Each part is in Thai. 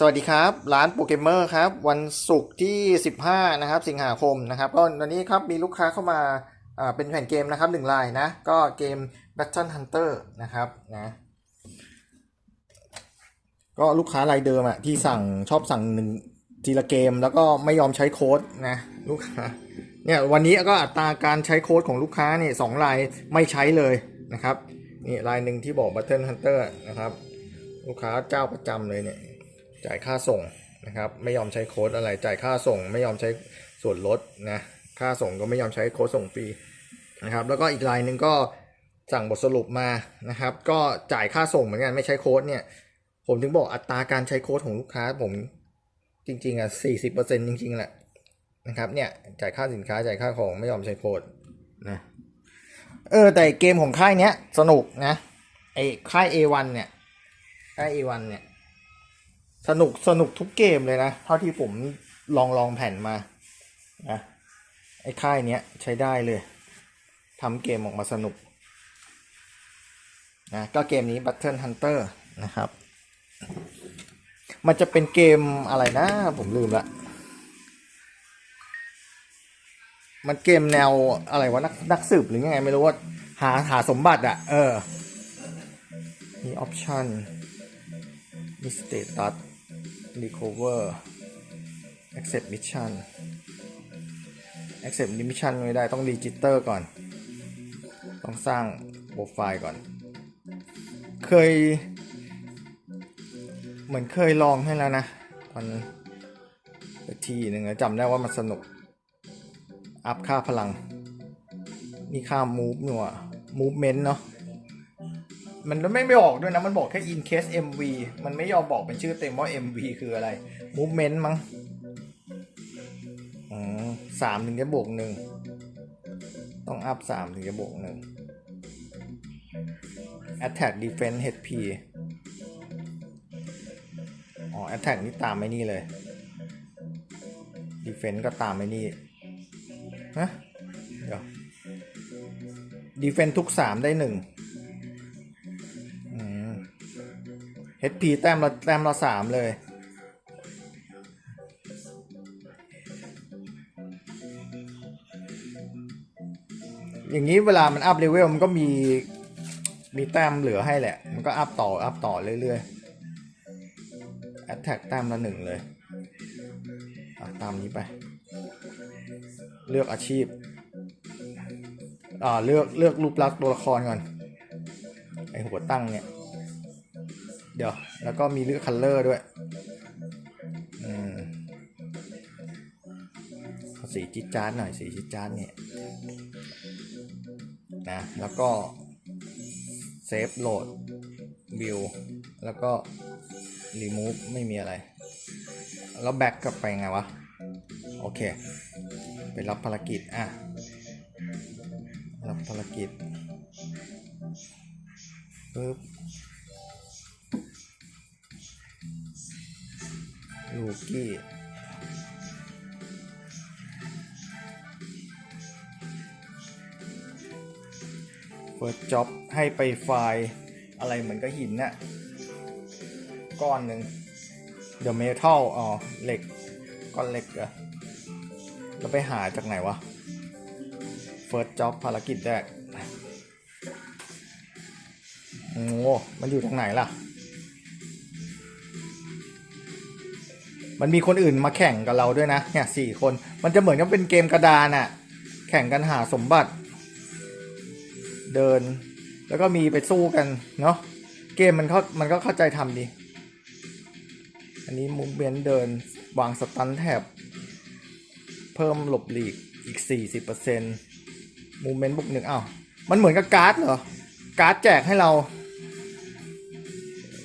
สวัสดีครับ ร้านโปเกมเมอร์ครับ วันศุกร์ที่ 15 นะครับ สิงหาคมนะครับก็วันนี้ครับมีลูกค้าเข้ามาเป็นแผ่นเกมนะครับหนึ่งลายนะ ก็เกม Battle Hunter นะครับนะก็ลูกค้ารายเดิมอะที่สั่งชอบสั่งหนึ่งทีละเกม แล้วก็ไม่ยอมใช้โค้ดนะลูกค้าเนี่ยวันนี้ก็อัตราการใช้โค้ดของลูกค้าเนี่ยสองลายไม่ใช้เลยนะครับนี่ลายหนึ่งที่บอก Battle Hunter นะครับ ลูกค้าเจ้าประจำเลยเนี่ย จ่ายค่าส่งนะครับ ไม่ยอมใช้โค้ดอะไรจ่ายค่าส่ง ไม่ยอมใช้ส่วนลดนะค่าส่งก็ไม่ยอมใช้โค้ดส่งฟรีนะครับ แล้วก็อีกรายหนึ่งก็สั่งบทสรุปมานะครับ ก็จ่ายค่าส่งเหมือนกันไม่ใช้โค้ดเนี่ย ผมถึงบอกอัตราการใช้โค้ดของลูกค้าผมจริงๆอะสี่สิบเปอร์เซ็นจริงๆแหละนะครับเนี่ยจ่ายค่าสินค้าจ่ายค่าของไม่ยอมใช้โค้ดนะเออแต่เกมของค่ายเนี้ยสนุกนะไอ้ค่าย A1 เนี่ยค่าย A1 เนี่ย สนุกสนุกทุกเกมเลยนะ เท่าที่ผมลองลองแผ่นมานะไอ้ค่ายเนี้ยใช้ได้เลยทำเกมออกมาสนุกนะก็เกมนี้ Battle Hunter นะครับ มันจะเป็นเกมอะไรนะ ผมลืมละ มันเกมแนวอะไรวะนักนักสืบหรือยังไงไม่รู้ว่า หาหาสมบัติอะเออ มีออปชั่นมีสเตตัส recover accept mission accept mission ไม่ได้ต้อง register ก่อน ต้องสร้างโปรไฟล์ก่อน เคย เหมือนเคยลองให้แล้วนะมันทีหนึ่งจำได้ว่ามันสนุก อัพค่าพลัง มีค่า move หน่ว movement เนาะ มันไม่ไม่บอกด้วยนะ มันบอกแค่ in case MV มันไม่ยอมบอกเป็นชื่อเต็มว่า MV คืออะไร movement มั้งอ๋อสามถึงจะบวกหนึ่ง ต้องอัพสามถึงจะบวกหนึ่ง attack defense HP อ๋อ attack นี่ตามไม่นี่เลย defense ก็ตามไม่นี่ฮะเดี๋ยว defense ทุกสามได้หนึ่ง HP แต้มละแต้มละสามเลย อย่างนี้เวลามันอัพเลเวลมันก็มีมีแต้มเหลือให้แหละ มันก็อัพต่อ อัพต่อเรื่อยๆ Attack แต้มละหนึ่งเลยอะตามนี้ไป เลือกอาชีพอ่าเลือกเลือกรูปลักษณ์ตัวละครก่อน ไอหัวตั้งเนี่ย เดี๋ยว แล้วก็มีเลือกคัลเลอร์ด้วยอืมสีจิดจาร์ดหน่อยสีจิดจาร์ดเนี่ยนะแล้วก็เซฟโหลดวิวแล้วก็รีมูฟไม่มีอะไร แล้วแบ็กกลับไปไงวะ โอเค ไปรับภารกิจ อะ รับภารกิจปึ๊บ ลูกี้เฟิร์สจ็อบให้ไปไฟล์อะไรเหมือนกับหินน่ะก้อนหนึ่งเดอะเมทัลอ๋อเหล็ก ก้อนเหล็กอะแล้วไปหาจากไหนวะเฟิร์สจ็อบภารกิจแรกโอ้มันอยู่ตรงไหนล่ะ มันมีคนอื่นมาแข่งกับเราด้วยนะเนี่ยสี่คน มันจะเหมือนกับเป็นเกมกระดานอะแข่งกันหาสมบัติ เดิน แล้วก็มีไปสู้กันเนาะเกมมันเข้ามันก็เข้าใจทำดี อันนี้มูเมนเดินวางสตันแท็บเพิ่มหลบหลีกอีก 40%มูเมนต์บุกหนึ่งอ้าว มันเหมือนกับการ์ดเหรอ การ์ดแจกให้เรา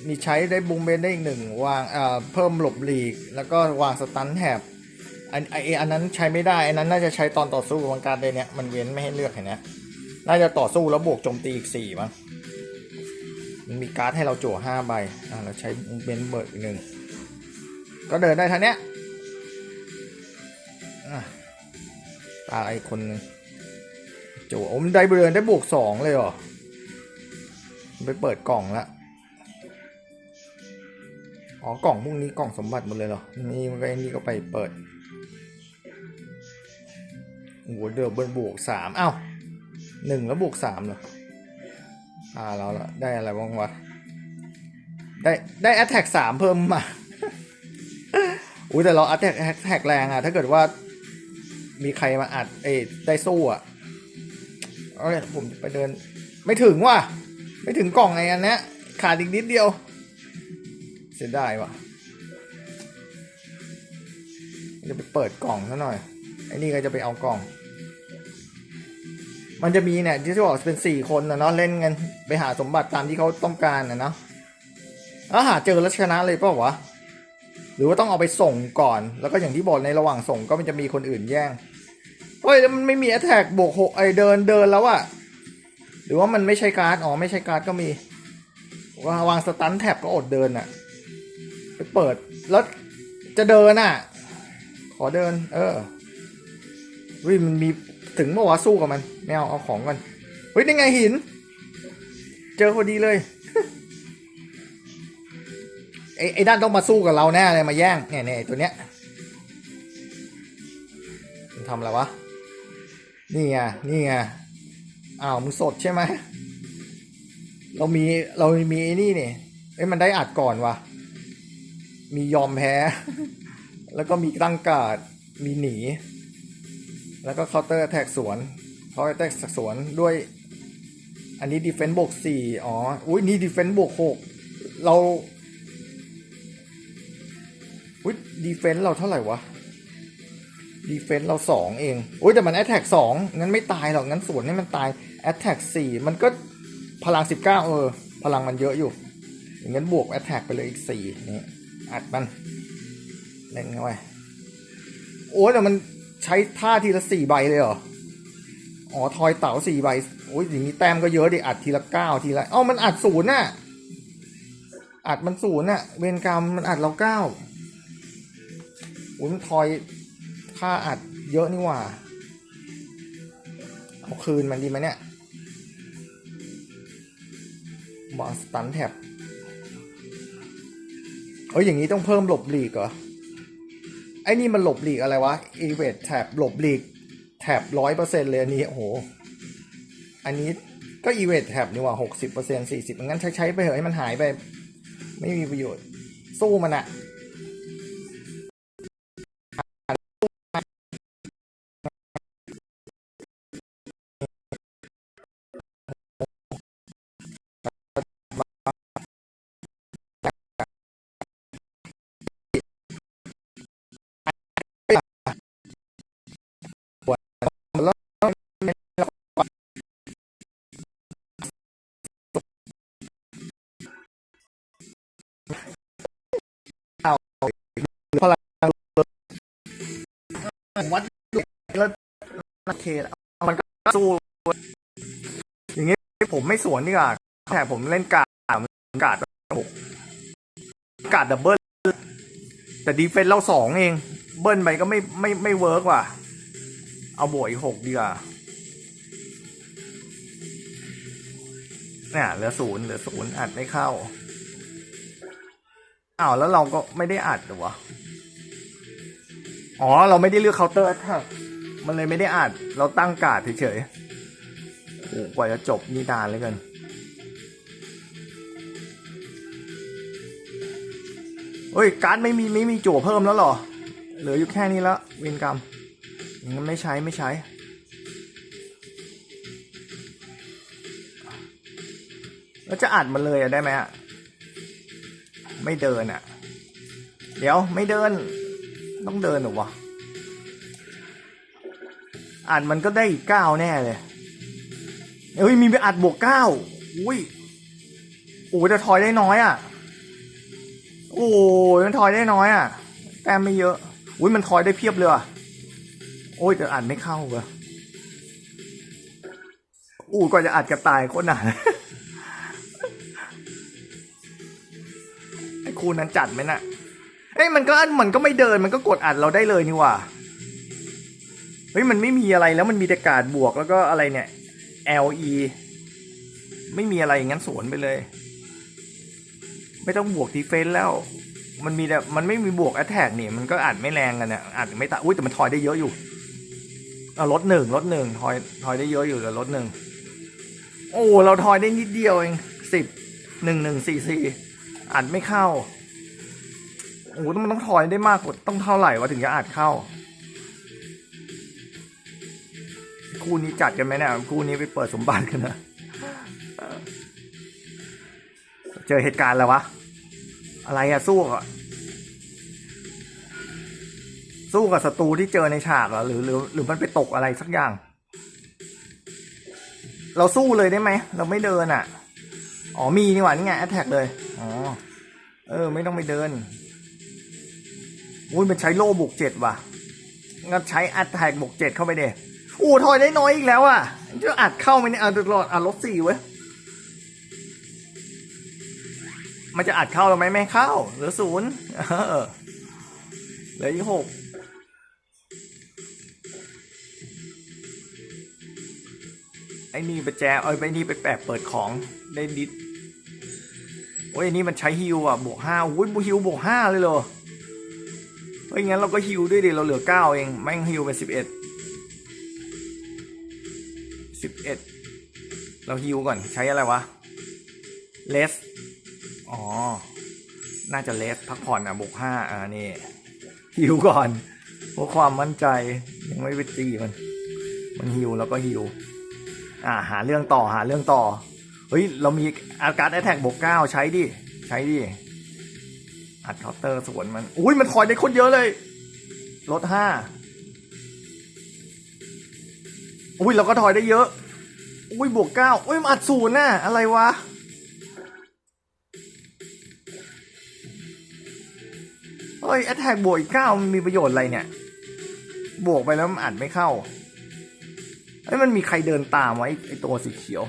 มีใช้ได้บูมเมนได้อีกหนึ่งวางเอ่อเพิ่มหลบหลีก แล้วก็วางสตันแท็บอันไออันนั้นใช้ไม่ได้อันนั้นน่าจะใช้ตอนต่อสู้ของการ์ดเลยเนี่ยมันเว้นไม่ให้เลือกเห็นไหมน่าจะต่อสู้แล้วบวกโจมตีอีกสี่มั้งมันมีการ์ดให้เราจั่วห้าใบอ่าเราใช้มูเมนเบิร์กหนึ่งก็เดินได้ทันเนี้ยตาไอคนหนึงจั่วโอ้มันได้เดินได้บวกสองเลยเหรอไปเปิดกล่องละ อ๋อกล่องพวกนี้กล่องสมบัติหมดเลยเหรอ นี่มันก็ไอ้นี่ก็ไปเปิดโอ้โหเดือบบิลบวกสามอ้าวหนึ่งแล้วบวกสามเหรอ อ่าเราละได้อะไรบ้างวะ ได้ได้แอตแทกสามเพิ่มมาอุ้ยแต่เราแอตแทกแท็กแรงอะถ้าเกิดว่ามีใครมาอัดเอ้ได้สู้อะเอ้ยผมไปเดิน ไม่ถึงว่ะ ไม่ถึงกล่องไอ้อันเนี้ยขาดอีกนิดเดียว เสียดายว่ะจะไปเปิดกล่องซะหน่อย ไอ้นี่ก็จะไปเอากล่อง มันจะมีเนี่ยที่จะบอกเป็นสี่คนนะเนาะเล่นกันไปหาสมบัติตามที่เขาต้องการนะเนาะแล้วหาเจอแล้วชนะเลยเปล่าวะ หรือว่าต้องเอาไปส่งก่อน แล้วก็อย่างที่บอกในระหว่างส่งก็มันจะมีคนอื่นแย่งเฮ้ยมันไม่มีแอ t แทกบวกหกไอเดินเดินแล้วอะหรือว่ามันไม่ใช่การ์ด อ๋อ ไม่ใช่การ์ดก็มี ว่าวางสตันแท็บก็อดเดินอะ ไปเปิดแล้วจะเดินอะขอเดิน เออวิมันมีถึงเมื่อวาสู้กับมันไม่เอาของกันเฮ้ยนี่ไงหิน เจอพอดีเลยไอ้ไอ้ด้านต้องมาสู้กับเราแน่เลยมาแย่งเนี่ยเนี่ยตัวเนี้ยมันทำอะไรวะ นี่ไงนี่ไงอ้าวมึงสดใช่ไหมเรามีเรามีไอ้นี่นี่เอ้ยมันได้อัดก่อนวะ มียอมแพ้ แล้วก็มีตั้งการ์ดมีหนี แล้วก็เคาน์เตอร์แท็กสวนเขาแท็กสวนด้วย อันนี้ดีเฟนซ์บวกสี่อ๋อ อุ้ยนี่ดีเฟนซ์บวกหกเราอุ้ยดีเฟนซ์เราเท่าไหร่วะดีเฟนซ์เราสองเอง อุ้ยแต่มันแอตแทกสองงั้นไม่ตายหรอก งั้นสวนให้มันตายแอตแทกสี่มันก็พลังสิบเก้าเออ พลังมันเยอะอยู่ อย่างนั้นบวกแอตแทกไปเลยอีกสี่นี่ อัดมันเล่นเข้าไปโอ้ยแต่มันใช้ท่าทีละสี่ใบเลยเหรอ อ๋อ ทอยเต๋าสี่ใบ โอ้ยอย่างนี้แต้มก็เยอะดิ อัดทีละเก้าทีละอ้ามันอัดศูนย์น่ะ อัดมันศูนย์น่ะ เวรกรรมมันอัดเราเก้าโอ้ยมันทอยค่าอัดเยอะนี่หว่า เอาคืนมันดีไหมเนี่ยบอสตันแท็บ เอ้ยอย่างนี้ต้องเพิ่มหลบหลีกเหรอ ไอ้นี่มันหลบหลีกอะไรวะ e v a t แท็บหลบหลีกแท็บร้อยเปอร์เซ็นต์เลยอันนี้ โอ้โห อันนี้ก็ e v a t แท็บนี่ว่าหกสิบเปอร์เซ็นต์สี่สิบงั้นใช้ใช้ไปเหอะให้มันหายไป ไม่มีประโยชน์ สู้มันอะ ผมไม่สวนดีกว่าแต่ผมเล่นการ์ดการ์ดหกการ์ดดับเบิลแต่ดีเฟนเราสองเอง เบิ้ลไปก็ไม่ไม่ไม่เวิร์กว่ะ เอาบวกอีกหกดีกว่าเนี่ยเหลือศูนย์เหลือศูนย์อัดไม่เข้าอ้าวแล้วเราก็ไม่ได้อัดหรอวะอ๋อ เราไม่ได้เลือกเคาน์เตอร์ท็กมันเลยไม่ได้อัด เราตั้งกาดเฉยๆ โอ้กว่าจะจบนี่นานเลยกันเฮ้ย การ์ดไม่มีไม่มีจั่วเพิ่มแล้วหรอ เหลืออยู่แค่นี้แล้ววินกรรมงั้นไม่ใช้ไม่ใช้แล้วจะอัดมันเลยอะได้ไหมอะไม่เดินอะเดี๋ยวไม่เดิน ต้องเดินหรอวะอัดมันก็ได้อีกเก้าแน่เลย เฮ้ยมีไปอัดบวกเก้าอุ้ยโอ้ยแต่ทอยได้น้อยอะ โอ้ยมันทอยได้น้อยอะ แต้มไม่เยอะอุ้ยมันทอยได้เพียบเลยอะโอ้ยแต่อัดไม่เข้าเว้ยอู้กว่าจะอัดกระต่ายโคตรหนาไอ้คูนั้นจัดไหมน่ะเอ้ยมันก็มันก็ไม่เดินมันก็กดอัดเราได้เลยนี่ว่าเฮ้ยมันไม่มีอะไรแล้วมันมีแต่กาดบวกแล้วก็อะไรเนี่ย LE ไม่มีอะไรอย่างนั้นสวนไปเลย ไม่ต้องบวกดีเฟนส์แล้ว มันมีแต่มันไม่มีบวกแอตแทกนี่มันก็อาจไม่แรงกันเนี่ยอาจไม่ตาอุ้ยแต่มันทอยได้เยอะอยู่เอาลดหนึ่งลดหนึ่งทอยทอยได้เยอะอยู่แต่ลดหนึ่งโอ้เราทอยได้นิดเดียวเองสิบหนึ่งหนึ่งสี่สี่อาจไม่เข้าโอ้โหมันต้องทอยได้มากกว่าต้องเท่าไหร่วะถึงจะอาจเข้า คู่นี้จัดกันไหมเนี่ยคู่นี้ไปเปิดสมบัติกันนะเจอเหตุการณ์แล้ววะ อะไรอะสู้อะสู้กับศัตรูที่เจอในฉากเหรอหรือหรือหรือมันไปตกอะไรสักอย่าง เราสู้เลยได้ไหม เราไม่เดินอะอ๋อมีนี่หว่านี่ไงแอตแทกเลย อ๋อ เออ ไม่ต้องไปเดินอุ้ยมันใช้โล่บุกเจ็ดว่ะงั้นใช้แอตแทกบุกเจ็ดเข้าไปเด อู้ถอยได้น้อยอีกแล้วอะจะอัดเข้าไหมเนี่ยเอาตลอดอะลบสี่เว้ยมันจะอัดเข้าเราไหมไม่เข้าเหลือศูนย์เหลืออีกหกไอ้นี่ไปแจเอ้ยไปนี่ไปแปะเปิดของได้ดิดโอ้ยอันนี่มันใช้ฮิวอะบวกห้าอุ้ยบวกฮิวบวกห้าเลยเหรอเฮ้ยงั้นเราก็ฮิวด้วยดิเราเหลือเก้าเองแม่งฮิวเป็นสิบเอ็ด สิบเอ็ดเราฮิวก่อนใช้อะไรวะเลสอ๋อ น่าจะเลสพักผ่อนอะบวกห้าอ่านี่ฮิวก่อนเพราะความมั่นใจยังไม่ไปตีมัน มันฮิวแล้วก็ฮิวอ่าหาเรื่องต่อหาเรื่องต่อ เฮ้ย เรามีอาการแอทแทกบวกเก้าใช้ดิ ใช้ดิอัดเคาน์เตอร์สวนมัน อุ้ยมันถอยได้คนเยอะเลยลดห้า อุ้ยเราก็ถอยได้เยอะ อุ้ยบวกเก้าอุ้ยมันอัดศูนย์น่ะอะไรวะ เฮ้ยแอตแทกบวกอีกเก้ามันมีประโยชน์อะไรเนี่ย บวกไปแล้วมันอัดไม่เข้าเฮ้ยมันมีใครเดินตามวะไอ้ไอตัวสีเขียว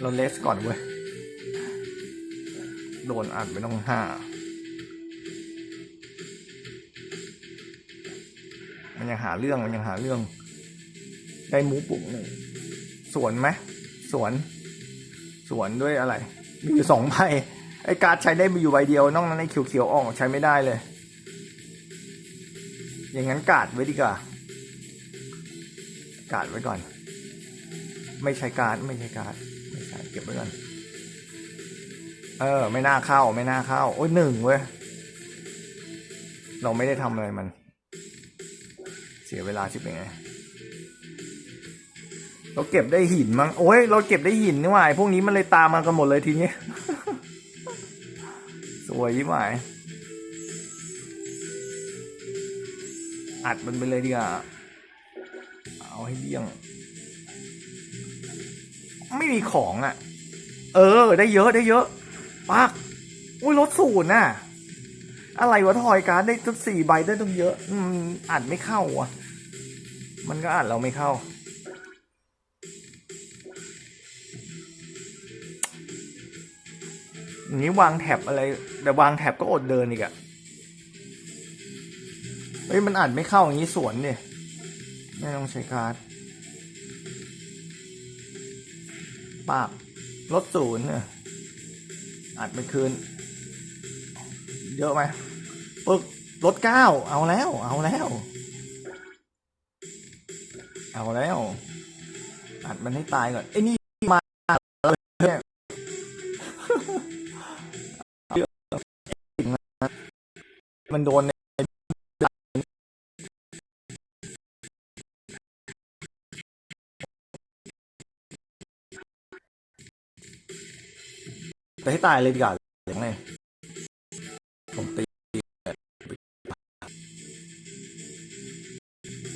เราเลสก่อนเว้ย โดนอัดไปต้องห้ามันยังหาเรื่องมันยังหาเรื่อง ได้หมูปุ่งหนึ่งสวนไหมสวน สวนด้วยอะไร มีอยู่สองใบไอ้การ์ดใช้ได้มีอยู่ใบเดียวนอกนั้นไอ้เขียวๆออกใช้ไม่ได้เลย อย่างนั้นกาดไว้ดีกว่ากาดไว้ก่อน ไม่ใช้การ์ดไม่ใช้การ์ดไม่ใช่เก็บไว้ก่อนเออ ไม่น่าเข้าไม่น่าเข้า โอ้ยหนึ่งเว้ยเราไม่ได้ทำอะไรมัน เสียเวลาชิบยังไง เราเก็บได้หินมั้งโอ้ยเราเก็บได้หินนี่หว่าพวกนี้มันเลยตามมากันหมดเลยทีนี้ สวยยิ่งหมายอัดมันไปเลยดีกว่าเอาให้เดี่ยง ไม่มีของอะ เออ ได้เยอะได้เยอะปักอุ้ยลดศูนย์น่ะ อะไรวะทอยการได้ตั้งสี่ใบได้ตั้งเยอะ อืมอัดไม่เข้าอะ มันก็อัดเราไม่เข้า อย่างนี้วางแท็บอะไร แต่วางแท็บก็อดเดินอีกอะเฮ้ยมันอ่านไม่เข้าอย่างนี้สวนเนี่ยไม่ต้องใช้การ์ดปากลดศูนย์เนี่ยอัดไปคืน เยอะไหมปึ๊กลดเก้าเอาแล้ว เอาแล้ว เอาแล้ว อัดมันให้ตายก่อนไอ้นี่ มันโดนไปให้ตายเลยดีกว่าอย่างไรผมตี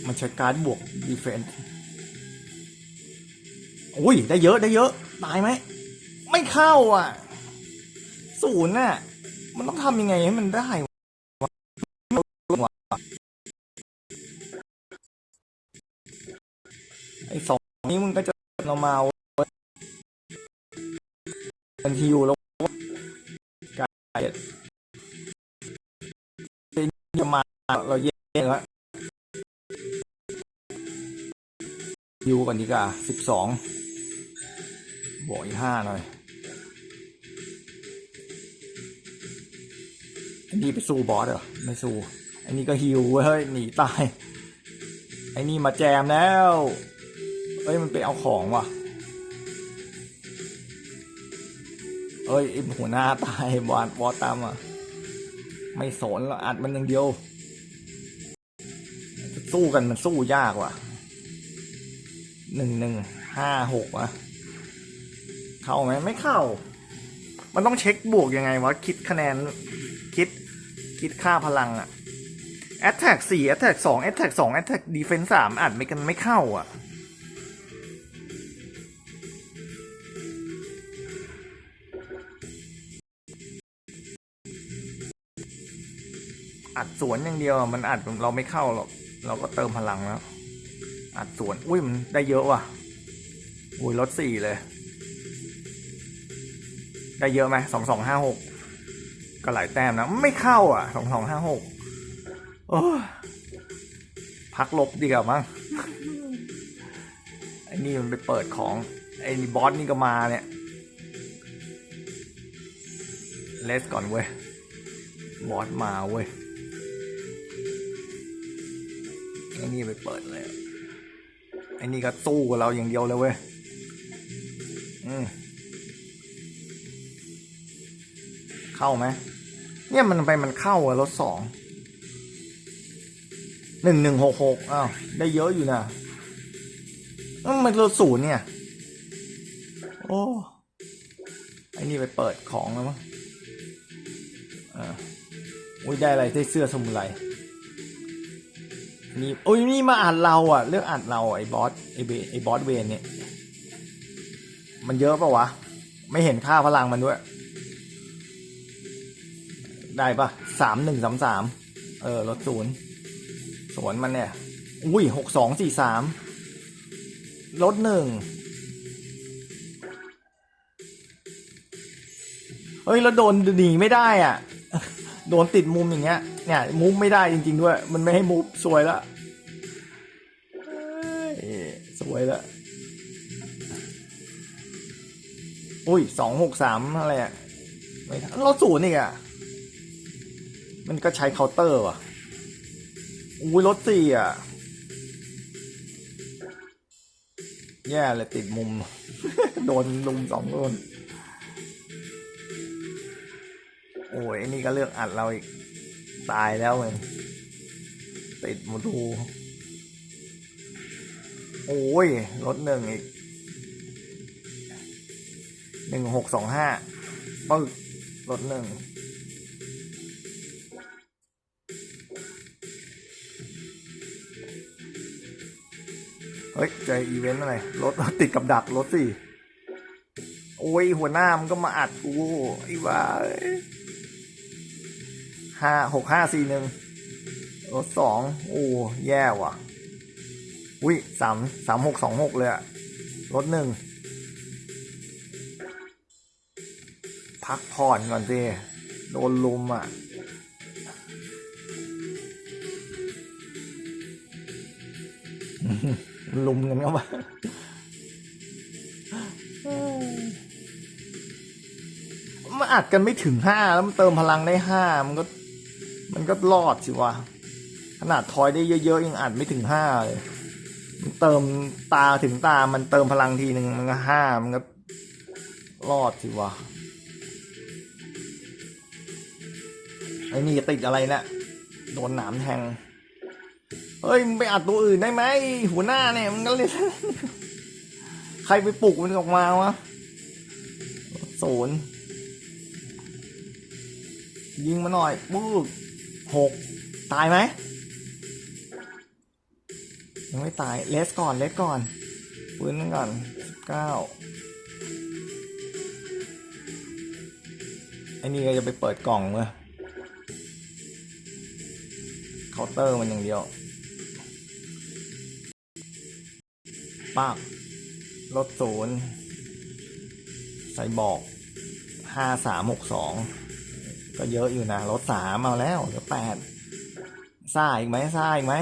มันใช้การบวกดีเฟนต์อุ้ย ได้เยอะได้เยอะ ตายไหม ไม่เข้าอะ ศูนย์น่ะ มันต้องทำยังไงให้มันได้ เรามาเว้ยมันฮิวแล้วกายจะมาเราแย่แล้วฮิวก่อนดีกว่าสิบสองบวกอีกห้าหน่อยอ้นี่ไปสู้บอสเหรอไม่สู้อ้นี่ก็ฮิวเว้ยเฮ้ยหนีตายไอ้นี่มาแจมแล้ว เอ้ยมันไปเอาของว่ะ เอ้ยไอ้หัวหน้าตายบอสบอสตามอะ ไม่สนแล้วอัดมันอย่างเดียว สู้กันมันสู้ยากว่ะหนึ่งหนึ่งห้าหกว่ะ เข้าไหมไม่เข้า มันต้องเช็คบวกยังไงวะ คิดคะแนน คิด คิดค่าพลังอะ attack สี่ attack สอง attack สอง attack defense สามอัดไม่กันไม่เข้าอะ สวนอย่างเดียวมันอัดเราไม่เข้าหรอกเราก็เติมพลังแล้วอัดสวนอุ้ยมันได้เยอะว่ะอุ้ยลดสี่เลย ได้เยอะไหมสองสองห้าหกก็หลายแต้มนะไม่เข้าอะสองสองห้าหกโอ้พักลบดีกว่ามั้งไอ้นี่มันไปเปิดของ ไอ้นี่บอสนี่ก็มาเนี่ยเลสก่อนเว้ยบอสมาเว้ย ไอ้นี่ไปเปิดเลยไอ้นี่ก็สู้กับเราอย่างเดียวเลยเว้ยอืมเข้าไหมเนี่ยมันไปมันเข้าอะรถสองหนึ่งหนึ่งหกหกอ้าวได้เยอะอยู่นะมันรถศูนย์เนี่ย โอ้ไอ้นี่ไปเปิดของแล้วมั้งอ่าอุ้ยได้อะไรได้เสื้อสมุไร นี่โอ้ยนี่มาอ่านเราอะ เลือกอ่านเราไอ้บอสไอ้เบไอ้บอสเวนเนี่ย มันเยอะปะวะ ไม่เห็นค่าพลังมันด้วย ได้ปะสามหนึ่งสามสามเออลดศูนย์สวนมันเนี่ย อุ้ยหกสองสี่สามลดหนึ่งเฮ้ย แล้วโดนหนีไม่ได้อะ โดนติดมุมอย่างเงี้ย เนี่ยมุมไม่ได้จริง ๆ ด้วย มันไม่ให้มุมสวยละเอ้ยสวยละอุ้ยสองหกสามอะไรอะไม่ทันลดศูนย์อีกอะ มันก็ใช้เคาน์เตอร์ว่ะ อุ้ยรถสี่อะ แย่เลยติดมุม โดนลุมสองคนโอ้ยไอ้นี่ก็เลือกอัดเราอีก ตายแล้วเองติดมูทูโอ้ยรถหนึ่งอีกหนึ่งหกสองห้าปึ๊กรถหนึ่งเฮ้ยเจอีเวนต์อะไรรถติดกับดักรถสิ โอ้ย หัวหน้ามันก็มาอัดกูไอ้บ้า ห้าหกห้าสี่หนึ่งรถสองโอ้แย่ว่ะ อุ้ยสามสามหกสองหกเลยอะรถหนึ่งพักผ่อนก่อนสิโดนลุมอะลุมกันเข้ามามันอัดกันไม่ถึงห้าแล้วมันเติมพลังได้ห้ามันก็ มันก็รอดสิวะ ขนาดทอยได้เยอะๆยังอัดไม่ถึงห้าเลยมันเติมตาถึงตา มันเติมพลังทีหนึ่งมันก็ห้ามันก็รอดสิวะไอ้นี่ติดอะไรนะี่ยโดนหนามแทง เฮ้ยมึงไปอัดตัวอื่นได้ไหมหัวหน้าเนี่ยมันก็เลยใครไปปลุกมันออกมาวะศูนย์ยิงมาหน่อยปุ๊บ หกตายไหมยังไม่ตายเลสก่อนเลสก่อนปืนนั่นก่อนสิบเก้าไอ้นี่ก็จะไปเปิดกล่องเว้ยเคาน์เตอร์มันอย่างเดียวปากลดศูนย์ใส่บอกห้าสามหกสอง ก็เยอะอยู่นะลดสามเอาแล้วเหลือแปดซ่าอีกไหมซ่าอีกไหม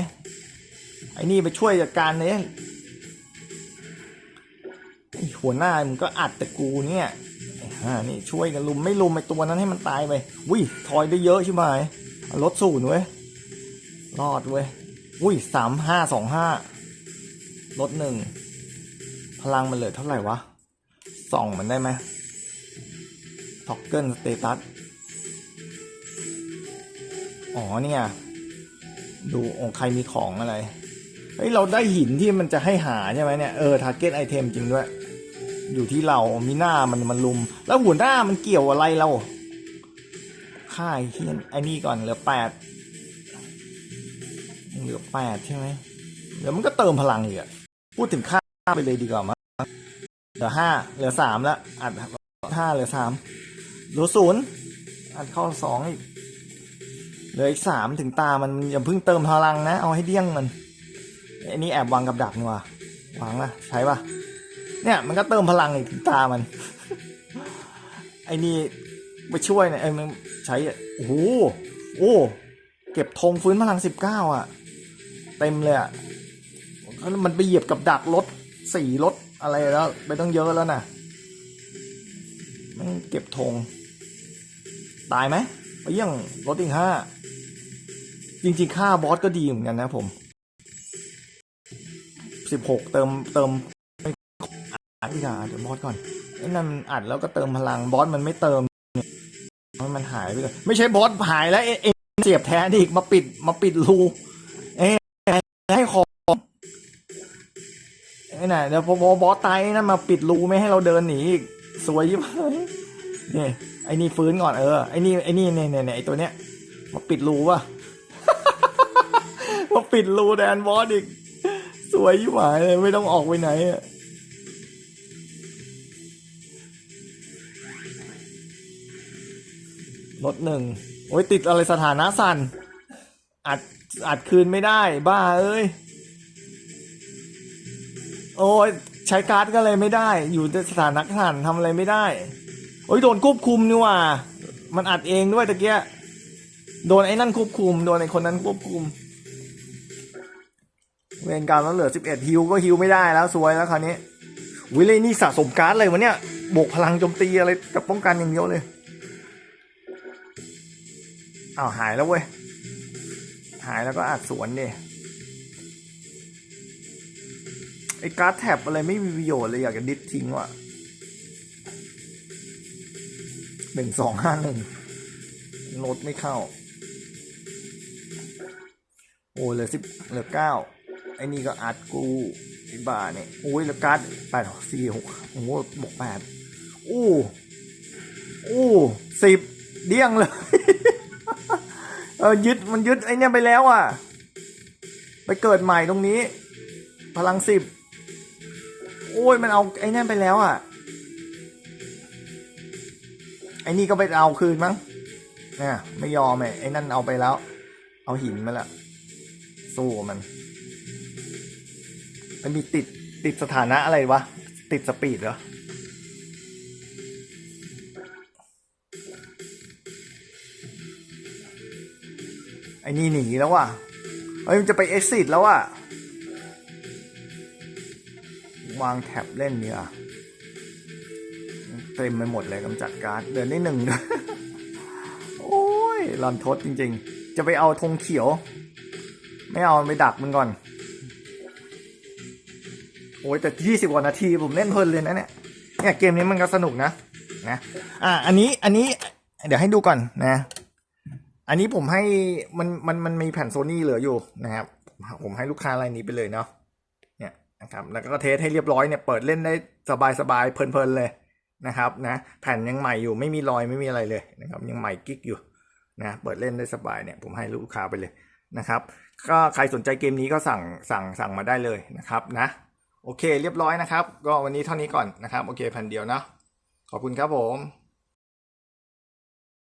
ไอ้นี่ไปช่วยจัดการเนี่ยหัวหน้ามึงก็อัดแต่กูเนี่ยอ่านี่ช่วยกันลุมไม่ลุมไอตัวนั้นให้มันตายไปอุ้ยทอยได้เยอะใช่ไหมลดศูนเว้ยรอดเว้ยอุ้ยสามห้าสองห้าลดหนึ่งพลังมันเหลือเท่าไหร่วะส่องมันได้ไหมท็อกเกิลสเตตัส อ๋อเนี่ยดูองใครมีของอะไรเฮ้ยเราได้หินที่มันจะให้หาใช่ไหมเนี่ยเออทาร์เก็ตไอเทมจริงด้วย อยู่ที่เรามีหน้ามันมันลุม แล้วหัวหน้ามันเกี่ยวอะไรเราค่ายที่ไอ้นี่ก่อนเหลือแปดเหลือแปดใช่ไหมเดี๋ยวมันก็เติมพลังอีกอะพูดถึงค่าไปเลยดีกว่ามั้งเหลือห้าเหลือสามแล้วอัดห้าเหลือสามเหลือศูนย์อัดเข้าสองอีก เหลืออีกสามถึงตามันอย่าเพิ่งเติมพลังนะ เอาให้เดี้ยงมันไอ้นี่แอบวางกับดักนี่วะวางละใช้ปะเนี่ยมันก็เติมพลังอีกถึงตามันไอ้นี่ไปช่วยเนี่ยไอ้มันใช้โอ้โหโอ้เก็บธงฟื้นพลังสิบเก้าอะ เต็มเลยอะมันไปเหยียบกับดักรถสี่รถอะไรแล้วไปต้องเยอะแล้วนะมันเก็บธงตายไหมไปเยี่ยงรถอีกห้า จริงๆ ค่าบอสก็ดีเหมือนกันนะผมสิบหกเติมเติมอัดดีกว่าเดี๋ยวบอสก่อนไอ้นั่นมันอัดแล้วก็เติมพลังบอสมันไม่เติมเนี่ยมันหายไปเลยไม่ใช่บอสหายแล้วเอ็เสียบแทนอีกมาปิดมาปิดรูเอ้ให้ของไอ้น่ะเดี๋ยวพอบอสตายนั่นมาปิดรูไม่ให้เราเดินหนีอีกสวยยิ่งเลยนี่ไอ้นี่ฟื้นก่อนเออไอ้นี่ไอ้นี่เนี่ยเนี่ยไอ้ตัวเนี้ยมาปิดรูว่ะ มาปิดรูแดนบอสอีก สวยยิ่งหายเลยไม่ต้องออกไปไหนอะลดหนึ่งโอ้ยติดอะไรสถานะสั่นอัดอัดคืนไม่ได้ บ้าเอ้ย โอ้ยใช้การ์ดก็เลยไม่ได้ อยู่ในสถานะสั่นทำอะไรไม่ได้ โอ้ยโดนควบคุมนี่ว่า มันอัดเองด้วยตะเกียโดนไอ้นั่นควบคุม โดนไอ้คนนั้นควบคุม เวรกรรมแล้วเหลือสิบเอ็ดฮิวก็ฮิวไม่ได้แล้วสวยแล้วคราวนี้วิเลยนี่สะสมการ์ดเลยวะเนี่ยบวกพลังโจมตีอะไรกับป้องกันอย่างเดียวเลยอ้าวหายแล้วเว้ยหายแล้วก็อัดสวนดิไอ้การ์ดแท็บอะไรไม่มีประโยชน์เลยอยากจะดิสทิ้งว่ะหนึ่งสองห้าหนึ่งโน้ตไม่เข้า โอ้เหลือสิบเหลือเก้า ไอ้นี่ก็อัดกูไอ้บ้าเนี่ยโอ้ยแล้วการ์ดแปดสี่หกโอ้โหบวกแปดโอ้โอ้สิบเดี้ยงเลย เออยึดมันยึดไอเนี่ยไปแล้วอะ ไปเกิดใหม่ตรงนี้ พลังสิบโอ้ยมันเอาไอ้นั่นไปแล้วอะ ไอ้นี่ก็ไปเอาคืนมั้งเนี่ยไม่ยอมไอ้นั่นเอาไปแล้ว เอาหินมาละสู้มัน มันมีติดติดสถานะอะไรวะ ติดสปีดเหรอ ไอ้นี่หนีแล้วว่ะ เฮ้ย มันจะไป exit แล้วอะ วางแท็บเล่นเนี่ยเต็มไปหมดเลยกำจัดการ์ด เดินได้หนึ่งด้วยโอ้ยรันทดจริง ๆ จะไปเอาธงเขียว ไม่เอาไปดักมันก่อน โอ้ยแต่ยี่สิบกว่านาทีผมเล่นเพลินเลยนะเนี่ยเนี่ยเกมนี้มันก็สนุกนะนะอะอันนี้อันนี้เดี๋ยวให้ดูก่อนนะ อันนี้ผมให้มันมันมันมีแผ่นโซนี่เหลืออยู่นะครับผมผมให้ลูกค้ารายนี้ไปเลยเนาะเนี่ยนะครับแล้วก็เทสให้เรียบร้อยเนี่ยเปิดเล่นได้สบายสบายเพลินๆเลยนะครับนะแผ่นยังใหม่อยู่ไม่มีรอยไม่มีอะไรเลยนะครับยังใหม่กิ๊กอยู่นะเปิดเล่นได้สบายเนี่ยผมให้ลูกค้าไปเลยนะครับ ก็ใครสนใจเกมนี้ก็สั่งสั่งสั่งมาได้เลยนะครับนะ โอเค เรียบร้อยนะครับ ก็วันนี้เท่านี้ก่อนนะครับ โอเคแผ่นเดียวนะขอบคุณครับผม